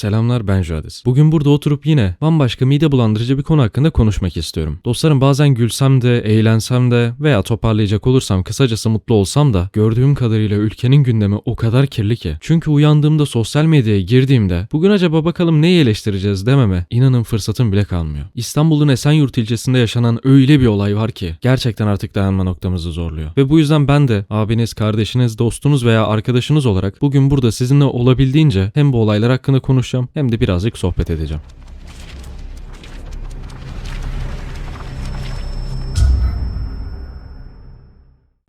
Selamlar ben Jadis. Bugün burada oturup yine bambaşka mide bulandırıcı bir konu hakkında konuşmak istiyorum. Dostlarım bazen gülsem de, eğlensem de veya toparlayacak olursam kısacası mutlu olsam da gördüğüm kadarıyla ülkenin gündemi o kadar kirli ki. Çünkü uyandığımda sosyal medyaya girdiğimde bugün acaba bakalım neyi eleştireceğiz dememe inanın fırsatım bile kalmıyor. İstanbul'un Esenyurt ilçesinde yaşanan öyle bir olay var ki gerçekten artık dayanma noktamızı zorluyor. Ve bu yüzden ben de abiniz, kardeşiniz, dostunuz veya arkadaşınız olarak bugün burada sizinle olabildiğince hem bu olaylar hakkında konuşacağım hem de birazcık sohbet edeceğim.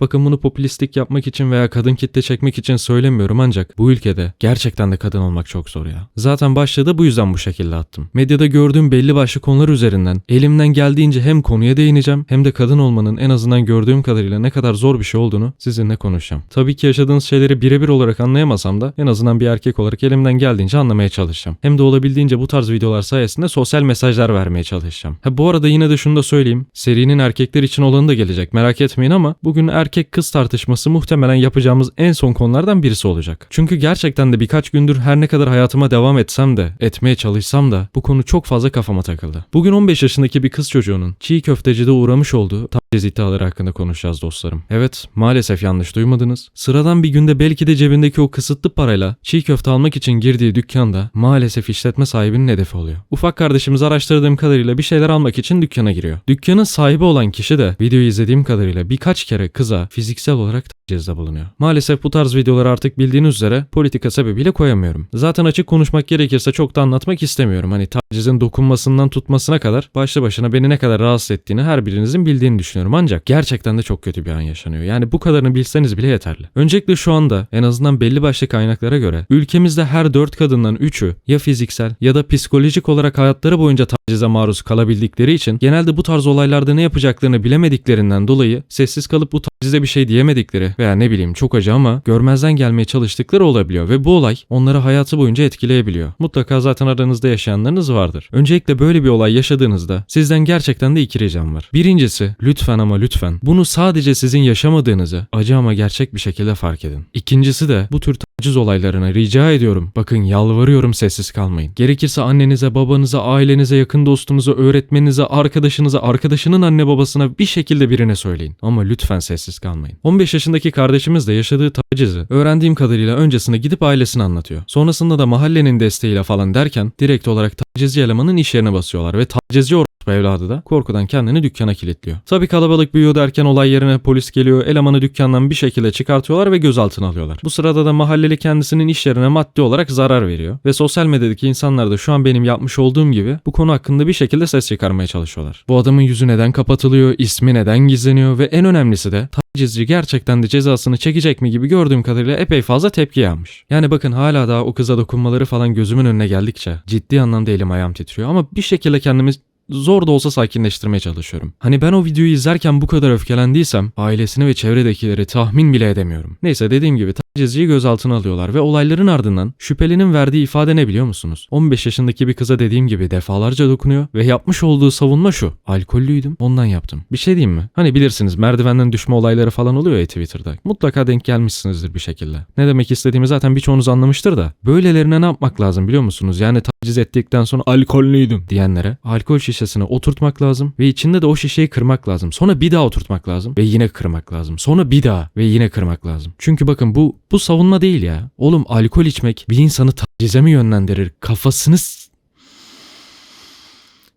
Bakın bunu popülistik yapmak için veya kadın kitle çekmek için söylemiyorum ancak bu ülkede gerçekten de kadın olmak çok zor ya. Zaten başlığı bu yüzden bu şekilde attım. Medyada gördüğüm belli başlı konular üzerinden elimden geldiğince hem konuya değineceğim hem de kadın olmanın en azından gördüğüm kadarıyla ne kadar zor bir şey olduğunu sizinle konuşacağım. Tabii ki yaşadığınız şeyleri birebir olarak anlayamasam da en azından bir erkek olarak elimden geldiğince anlamaya çalışacağım. Hem de olabildiğince bu tarz videolar sayesinde sosyal mesajlar vermeye çalışacağım. Ha bu arada yine de şunu da söyleyeyim. Serinin erkekler için olanı da gelecek merak etmeyin ama bugün erkek kız tartışması muhtemelen yapacağımız en son konulardan birisi olacak. Çünkü gerçekten de birkaç gündür her ne kadar hayatıma devam etsem de, etmeye çalışsam da bu konu çok fazla kafama takıldı. Bugün 15 yaşındaki bir kız çocuğunun çiğ köftecide uğramış olduğu taciz iddiaları hakkında konuşacağız dostlarım. Evet, maalesef yanlış duymadınız. Sıradan bir günde belki de cebindeki o kısıtlı parayla çiğ köfte almak için girdiği dükkanda maalesef işletme sahibinin hedefi oluyor. Ufak kardeşimiz araştırdığım kadarıyla bir şeyler almak için dükkana giriyor. Dükkanın sahibi olan kişi de videoyu izlediğim kadarıyla birkaç kere kıza fiziksel olarak tacizde bulunuyor. Maalesef bu tarz videoları artık bildiğiniz üzere politika sebebiyle koyamıyorum. Zaten açık konuşmak gerekirse çok da anlatmak istemiyorum. Hani tacizin dokunmasından tutmasına kadar başlı başına beni ne kadar rahatsız ettiğini her birinizin bildiğini düşünüyorum. Ancak gerçekten de çok kötü bir an yaşanıyor. Yani bu kadarını bilseniz bile yeterli. Öncelikle şu anda en azından belli başlı kaynaklara göre ülkemizde her 4 kadından 3'ü ya fiziksel ya da psikolojik olarak hayatları boyunca tacize maruz kalabildikleri için genelde bu tarz olaylarda ne yapacaklarını bilemediklerinden dolayı sessiz kalıp bu tacize bir şey diyemedikleri veya ne bileyim çok acı ama görmezden gelmeye çalıştıkları olabiliyor ve bu olay onları hayatı boyunca etkileyebiliyor. Mutlaka zaten aranızda yaşayanlarınız vardır. Öncelikle böyle bir olay yaşadığınızda sizden gerçekten de iki ricam var. Birincisi lütfen ama lütfen bunu sadece sizin yaşamadığınızı acı ama gerçek bir şekilde fark edin. İkincisi de bu tür taciz olaylarına rica ediyorum. Bakın yalvarıyorum sessiz kalmayın. Gerekirse annenize, babanıza, ailenize, yakın dostunuza, öğretmeninize, arkadaşınıza, arkadaşının anne babasına bir şekilde birine söyleyin. Ama lütfen sessiz kalmayın. 15 yaşındaki kardeşimiz de yaşadığı tacizi öğrendiğim kadarıyla öncesinde gidip ailesine anlatıyor. Sonrasında da mahallenin desteğiyle falan derken direkt olarak tacizci elemanın iş yerine basıyorlar ve tacizci orospu evladı da korkudan kendini dükkana kilitliyor. Tabi kalabalık büyüyor derken olay yerine polis geliyor elemanı dükkandan bir şekilde çıkartıyorlar ve gözaltına alıyorlar. Bu sırada da mahalleli kendisinin iş yerine maddi olarak zarar veriyor ve sosyal medyadaki insanlar da şu an benim yapmış olduğum gibi bu konu hakkında bir şekilde ses çıkarmaya çalışıyorlar. Bu adamın yüzü neden kapatılıyor, ismi neden gizleniyor ve en önemlisi de tacizci gerçekten de cezasını çekecek mi gibi gördüğüm kadarıyla epey fazla tepki yağmış. Yani bakın hala daha o kıza dokunmaları falan gözümün önüne geldikçe ciddi anlamda elim ayağım titriyor ama bir şekilde kendimi zor da olsa sakinleştirmeye çalışıyorum. Hani ben o videoyu izlerken bu kadar öfkelendiysem ailesini ve çevredekileri tahmin bile edemiyorum. Neyse dediğim gibi tacizciyi gözaltına alıyorlar ve olayların ardından şüphelinin verdiği ifade ne biliyor musunuz? 15 yaşındaki bir kıza dediğim gibi defalarca dokunuyor ve yapmış olduğu savunma şu. Alkollüydüm ondan yaptım. Bir şey diyeyim mi? Hani bilirsiniz merdivenden düşme olayları falan oluyor ya Twitter'da. Mutlaka denk gelmişsinizdir bir şekilde. Ne demek istediğimi zaten birçoğunuz anlamıştır da. Böylelerine ne yapmak lazım biliyor musunuz? Yani taciz ettikten sonra alkollüydüm diyenlere alkol şişesine oturtmak lazım ve içinde de o şişeyi kırmak lazım. Sonra bir daha oturtmak lazım ve yine kırmak lazım. Sonra bir daha ve yine kırmak lazım. Çünkü bakın bu bu savunma değil ya. Oğlum alkol içmek bir insanı tacize mi yönlendirir? Kafasını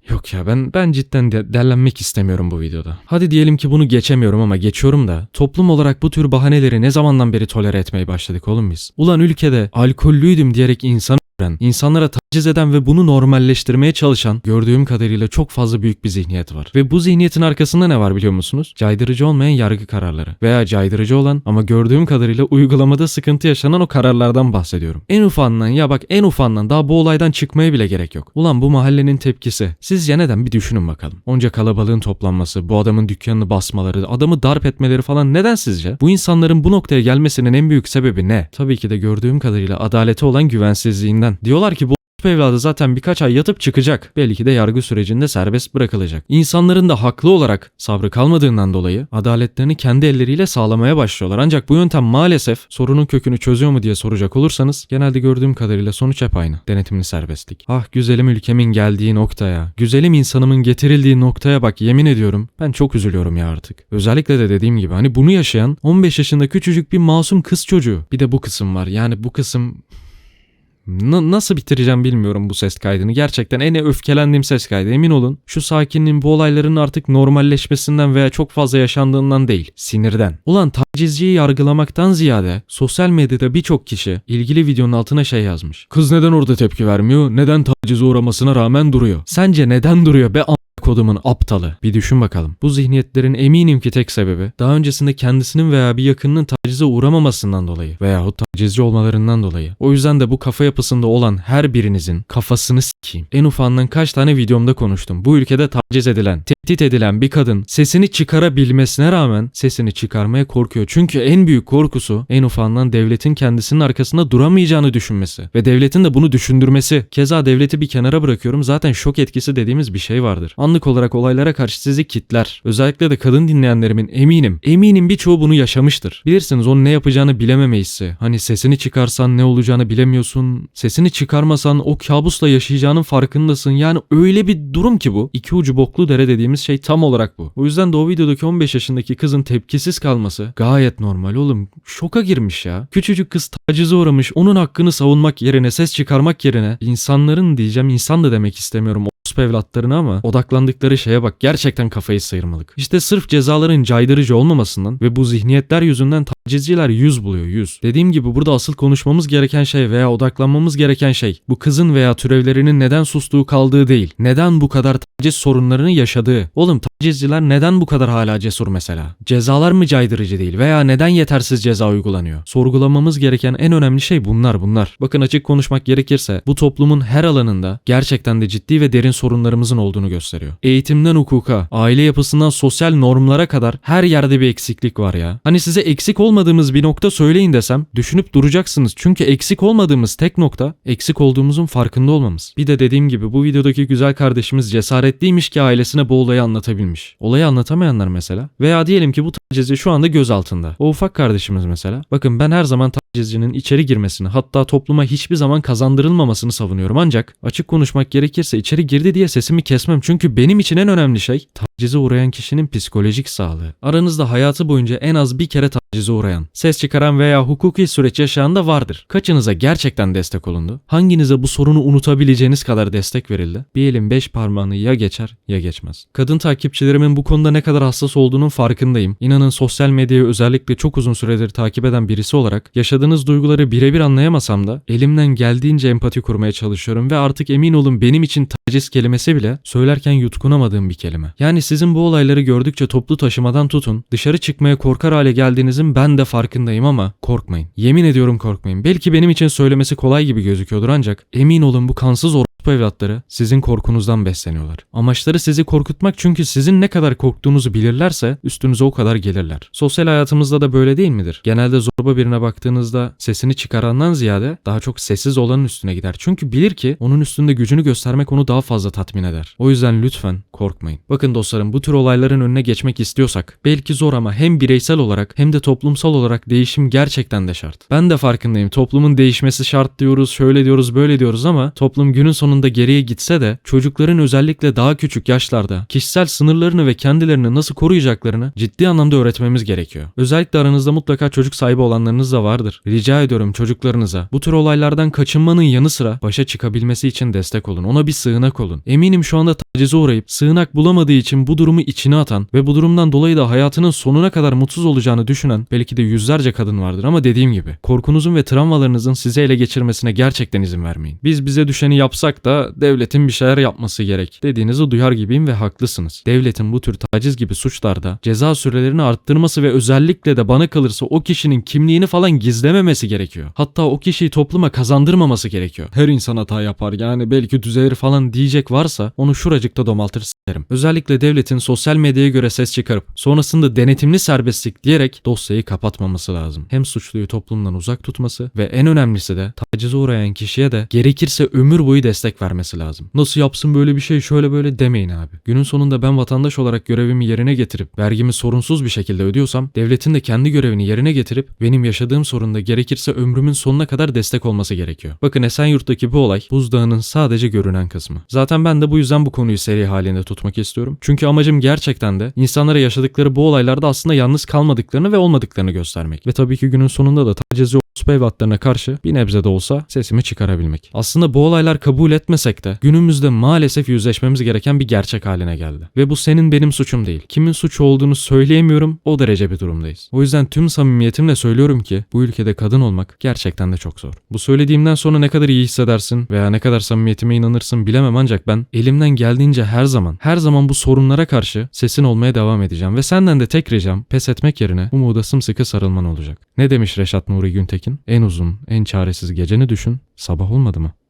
Yok ya ben ben cidden de, derlenmek istemiyorum bu videoda. Hadi diyelim ki bunu geçemiyorum ama geçiyorum da toplum olarak bu tür bahaneleri ne zamandan beri tolere etmeye başladık oğlum biz? Ulan ülkede alkollüydüm diyerek insan öldüren, insanlara taciz eden ve bunu normalleştirmeye çalışan gördüğüm kadarıyla çok fazla büyük bir zihniyet var. Ve bu zihniyetin arkasında ne var biliyor musunuz? Caydırıcı olmayan yargı kararları veya caydırıcı olan ama gördüğüm kadarıyla uygulamada sıkıntı yaşanan o kararlardan bahsediyorum. En ufağından ya bak en ufağından daha bu olaydan çıkmaya bile gerek yok. Ulan bu mahallenin tepkisi. Sizce neden bir düşünün bakalım. Onca kalabalığın toplanması, bu adamın dükkanını basmaları, adamı darp etmeleri falan neden sizce? Bu insanların bu noktaya gelmesinin en büyük sebebi ne? Tabii ki de gördüğüm kadarıyla adalete olan güvensizliğinden. Diyorlar ki bu evladı zaten birkaç ay yatıp çıkacak. Belki de yargı sürecinde serbest bırakılacak. İnsanların da haklı olarak sabrı kalmadığından dolayı adaletlerini kendi elleriyle sağlamaya başlıyorlar. Ancak bu yöntem maalesef sorunun kökünü çözüyor mu diye soracak olursanız genelde gördüğüm kadarıyla sonuç hep aynı. Denetimli serbestlik. Ah güzelim ülkemin geldiği noktaya, güzelim insanımın getirildiği noktaya bak yemin ediyorum ben çok üzülüyorum ya artık. Özellikle de dediğim gibi hani bunu yaşayan 15 yaşında küçücük bir masum kız çocuğu. Bir de bu kısım var. Yani bu kısım Na- nasıl bitireceğim bilmiyorum bu ses kaydını. Gerçekten en öfkelendiğim ses kaydı. Emin olun şu sakinliğin bu olayların artık normalleşmesinden veya çok fazla yaşandığından değil. Sinirden. Ulan tacizciyi yargılamaktan ziyade sosyal medyada birçok kişi ilgili videonun altına şey yazmış. Kız neden orada tepki vermiyor? Neden tacize uğramasına rağmen duruyor? Sence neden duruyor be kodumun aptalı. Bir düşün bakalım. Bu zihniyetlerin eminim ki tek sebebi daha öncesinde kendisinin veya bir yakınının tacize uğramamasından dolayı veyahut tacizci olmalarından dolayı. O yüzden de bu kafa yapısında olan her birinizin kafasını s**eyim. En ufağından kaç tane videomda konuştum. Bu ülkede taciz edilen, tehdit edilen bir kadın sesini çıkarabilmesine rağmen sesini çıkarmaya korkuyor. Çünkü en büyük korkusu en ufağından devletin kendisinin arkasında duramayacağını düşünmesi ve devletin de bunu düşündürmesi. Keza devleti bir kenara bırakıyorum. Zaten şok etkisi dediğimiz bir şey vardır. Anlık olarak olaylara karşı sizi kitler. Özellikle de kadın dinleyenlerimin eminim. Eminim birçoğu bunu yaşamıştır. Bilirsiniz onun ne yapacağını bilememe hissi. Hani sesini çıkarsan ne olacağını bilemiyorsun. Sesini çıkarmasan o kabusla yaşayacağının farkındasın. Yani öyle bir durum ki bu. İki ucu boklu dere dediğimiz şey tam olarak bu. O yüzden de o videodaki 15 yaşındaki kızın tepkisiz kalması gayet normal oğlum. Şoka girmiş ya. Küçücük kız tacize uğramış. Onun hakkını savunmak yerine, ses çıkarmak yerine insanların diyeceğim insan da demek istemiyorum orospu evlatlarına ama odaklandıkları şeye bak gerçekten kafayı sıyırmalık. İşte sırf cezaların caydırıcı olmamasından ve bu zihniyetler yüzünden tacizciler yüz buluyor yüz. Dediğim gibi burada asıl konuşmamız gereken şey veya odaklanmamız gereken şey bu kızın veya türevlerinin neden sustuğu kaldığı değil. Neden bu kadar taciz sorunlarını yaşadığı. Oğlum tacizciler neden bu kadar hala cesur mesela? Cezalar mı caydırıcı değil veya neden yetersiz ceza uygulanıyor? Sorgulamamız gereken en önemli şey bunlar bunlar. Bakın açık konuşmak gerekirse bu toplumun her alanında gerçekten de ciddi ve derin sorunlarımızın olduğunu gösteriyor. Eğitimden hukuka, aile yapısından sosyal normlara kadar her yerde bir eksiklik var ya. Hani size eksik olmadığımız bir nokta söyleyin desem düşünüp duracaksınız. Çünkü eksik olmadığımız tek nokta eksik olduğumuzun farkında olmamız. Bir de dediğim gibi bu videodaki güzel kardeşimiz cesaretliymiş ki ailesine bu olayı anlatabilmiş. Olayı anlatamayanlar mesela. Veya diyelim ki bu tacizci şu anda göz altında. O ufak kardeşimiz mesela. Bakın ben her zaman tacizcinin içeri girmesini hatta topluma hiçbir zaman kazandırılmamasını savunuyorum. Ancak açık konuşmak gerekirse içeri girdi diye sesimi kesmem. Çünkü benim için en önemli şey tacize uğrayan kişinin psikolojik sağlığı. Aranızda hayatı boyunca en az bir kere tacize uğrayan, ses çıkaran veya hukuki süreç yaşayan da vardır. Kaçınıza gerçekten destek olundu? Hanginize bu sorunu unutabileceğiniz kadar destek verildi? Bir elin beş parmağını ya geçer ya geçmez. Kadın takipçilerimin bu konuda ne kadar hassas olduğunun farkındayım. İnanın sosyal medyayı özellikle çok uzun süredir takip eden birisi olarak yaşadığınız duyguları birebir anlayamasam da elimden geldiğince empati kurmaya çalışıyorum ve artık emin olun benim için taciz kelimesi bile söylerken yutkunamadığım bir kelime. Yani sizin bu olayları gördükçe toplu taşımadan tutun, dışarı çıkmaya korkar hale geldiğinizin ben de farkındayım ama korkmayın. Yemin ediyorum korkmayın. Belki benim için söylemesi kolay gibi gözüküyordur ancak emin olun bu kansız orospu evlatları sizin korkunuzdan besleniyorlar. Amaçları sizi korkutmak çünkü sizin ne kadar korktuğunuzu bilirlerse üstünüze o kadar gelirler. Sosyal hayatımızda da böyle değil midir? Genelde zorba birine baktığınızda sesini çıkarandan ziyade daha çok sessiz olanın üstüne gider. Çünkü bilir ki onun üstünde gücünü göstermek onu daha fazla tatmin eder. O yüzden lütfen korkmayın. Bakın dostlarım bu tür olayların önüne geçmek istiyorsak belki zor ama hem bireysel olarak hem de toplumsal olarak değişim gerçekten de şart. Ben de farkındayım. Toplumun değişmesi şart diyoruz, şöyle diyoruz, böyle diyoruz ama toplum günün sonunda geriye gitse de çocukların özellikle daha küçük yaşlarda kişisel sınırlarını ve kendilerini nasıl koruyacaklarını ciddi anlamda öğretmemiz gerekiyor. Özellikle aranızda mutlaka çocuk sahibi olanlarınız da vardır. Rica ediyorum çocuklarınıza bu tür olaylardan kaçınmanın yanı sıra başa çıkabilmesi için destek olun. Ona bir sığınak olun. Eminim şu anda tacize uğrayıp sığınak bulamadığı için bu durumu içine atan ve bu durumdan dolayı da hayatının sonuna kadar mutsuz olacağını düşünen belki de yüzlerce kadın vardır ama dediğim gibi korkunuzun ve travmalarınızın sizi ele geçirmesine gerçekten izin vermeyin. Biz bize düşeni yapsak da devletin bir şeyler yapması gerek dediğinizi duyar gibiyim ve haklısınız. Devletin bu tür taciz gibi suçlarda ceza sürelerini arttırması ve özellikle de bana kalırsa o kişinin kimliğini falan gizlememesi gerekiyor. Hatta o kişiyi topluma kazandırmaması gerekiyor. Her insan hata yapar yani belki düzelir falan diyecek varsa onu şuracıkta domaltır s**erim. Özellikle devletin sosyal medyaya göre ses çıkarıp sonrasında denetimli serbestlik diyerek dosyayı kapatmaması lazım. Hem suçluyu toplumdan uzak tutması ve en önemlisi de tacize uğrayan kişiye de gerekirse ömür boyu destek vermesi lazım. Nasıl yapsın böyle bir şey şöyle böyle demeyin abi. Günün sonunda ben vatandaş olarak görevimi yerine getirip vergimi sorunsuz bir şekilde ödüyorsam devletin de kendi görevini yerine getirip benim yaşadığım sorunda gerekirse ömrümün sonuna kadar destek olması gerekiyor. Bakın Esenyurt'taki bu olay buzdağının sadece görünen kısmı. Zaten ben de bu yüzden bu konuyu seri halinde tutmak istiyorum. Çünkü amacım gerçekten de insanlara yaşadıkları bu olaylarda aslında yalnız kalmadıklarını ve olmadıklarını göstermek. Ve tabii ki günün sonunda da tacizci orospu evlatlarına karşı bir nebze de olsa sesimi çıkarabilmek. Aslında bu olaylar kabul etmesek de günümüzde maalesef yüzleşmemiz gereken bir gerçek haline geldi. Ve bu senin benim suçum değil. Kimin suçu olduğunu söyleyemiyorum o derece bir durumdayız. O yüzden tüm samimiyetimle söylüyorum ki bu ülkede kadın olmak gerçekten de çok zor. Bu söylediğimden sonra ne kadar iyi hissedersin veya ne kadar samimiyetime inanırsın bilemem ancak ben elimden geldiğince her zaman her zaman bu sorunlara karşı sesin olmaya devam edeceğim ve senden de tek ricam pes etmek yerine umuda sımsıkı sarılman olacak. Ne demiş Reşat Nuri Güntekin? En uzun, en çaresiz geceni düşün, sabah olmadı mı?